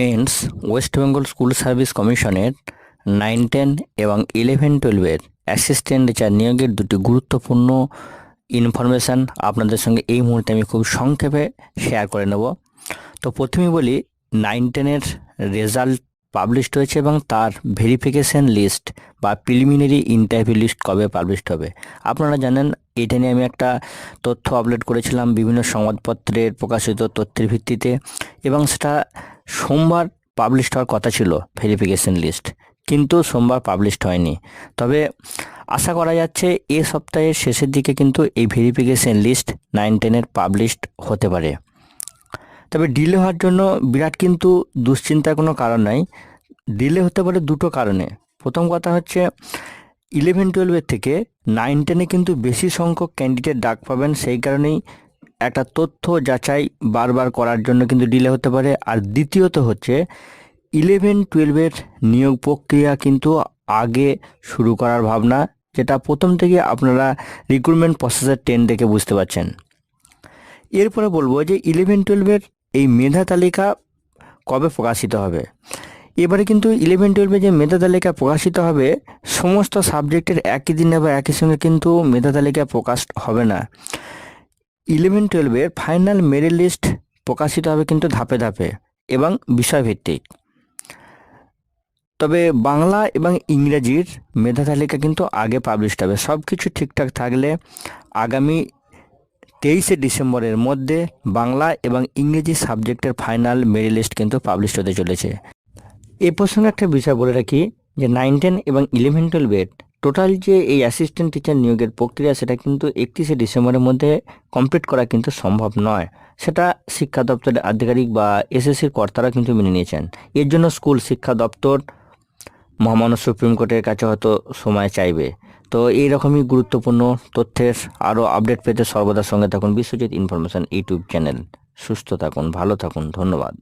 Friends West Bengal school service কমিশনের nine ten এবং eleven টুয়েলভের অ্যাসিস্ট্যান্ট টিচার নিয়োগের দুটি গুরুত্বপূর্ণ ইনফরমেশান আপনাদের সঙ্গে এই মুহূর্তে আমি খুব সংক্ষেপে শেয়ার করে নেব। তো প্রথমেই বলি নাইন টেনের রেজাল্ট পাবলিশড হয়েছে এবং তার ভেরিফিকেশন লিস্ট বা প্রিলিমিনারি ইন্টারভিউ লিস্ট কবে পাবলিশড হবে? আপনারা জানেন, এটা নিয়ে আমি একটা তথ্য আপলোড করেছিলাম বিভিন্ন সংবাদপত্রের প্রকাশিত তথ্যের ভিত্তিতে এবং সেটা সোমবার পাবলিশড হওয়ার কথা ছিল ভেরিফিকেশন লিস্ট কিন্তু সোমবার পাবলিশড হয়নি। তবে আশা করা যাচ্ছে এ সপ্তাহের শেষের দিকে কিন্তু এই ভেরিফিকেশন লিস্ট নাইন টেনের পাবলিশড হতে পারে। তবে ডিলে হওয়ার জন্য বিরাট কিন্তু দুশ্চিন্তার কোনো কারণ নাই। ডিলে হতে পারে দুটো কারণে। প্রথম কথা হচ্ছে ইলেভেন টুয়েলভের থেকে নাইন টেনে কিন্তু বেশি সংখ্যক ক্যান্ডিডেট ডাক পাবেন, সেই কারণেই একটা তথ্য যাচাই বারবার করার জন্য কিন্তু ডিলে হতে পারে। আর দ্বিতীয়ত হচ্ছে ইলেভেন টুয়েলভের নিয়োগ প্রক্রিয়া কিন্তু আগে শুরু করার ভাবনা, যেটা প্রথম থেকে আপনারা রিক্রুটমেন্ট প্রসেসের টেন দেখে বুঝতে পারছেন। এরপরে বলব যে ইলেভেন টুয়েলভের এই মেধা তালিকা কবে প্রকাশিত হবে? এবারে কিন্তু ইলেভেন টুয়েলভে যে মেধা তালিকা প্রকাশিত হবে, সমস্ত সাবজেক্টের একই দিনে বা একই সঙ্গে কিন্তু মেধা তালিকা প্রকাশ হবে না। ইলেভেন টুয়েলভের ফাইনাল মেরিট লিস্ট প্রকাশিত হবে কিন্তু ধাপে ধাপে এবং বিষয়ভিত্তিক। তবে বাংলা এবং ইংরেজির মেধা তালিকা কিন্তু আগে পাবলিশড হবে। সব কিছু ঠিকঠাক থাকলে আগামী তেইশে ডিসেম্বরের মধ্যে বাংলা এবং ইংরেজি সাবজেক্টের ফাইনাল মেরিট লিস্ট কিন্তু পাবলিশ হতে চলেছে। এ প্রসঙ্গে একটা বিষয় বলে রাখি যে নাইন টেন এবং ইলেভেন টুয়েলভের টোটাল যে এই অ্যাসিস্ট্যান্ট টিচার নিয়োগের প্রক্রিয়া, সেটা কিন্তু একত্রিশে ডিসেম্বরের মধ্যে কমপ্লিট করা কিন্তু সম্ভব নয়। সেটা শিক্ষা দপ্তরের আধিকারিক বা এসএসসির কর্তারা কিন্তু মেনে নিয়েছেন। এর জন্য স্কুল শিক্ষা দপ্তর, মহামান্য সুপ্রিম কোর্টের কাছে হয়তো সময় চাইবে। তো এইরকমই গুরুত্বপূর্ণ তথ্যের আরও আপডেট পেতে সর্বদা সঙ্গে থাকুন বিশ্বজিৎ ইনফরমেশন ইউটিউব চ্যানেল। সুস্থ থাকুন, ভালো থাকুন, ধন্যবাদ।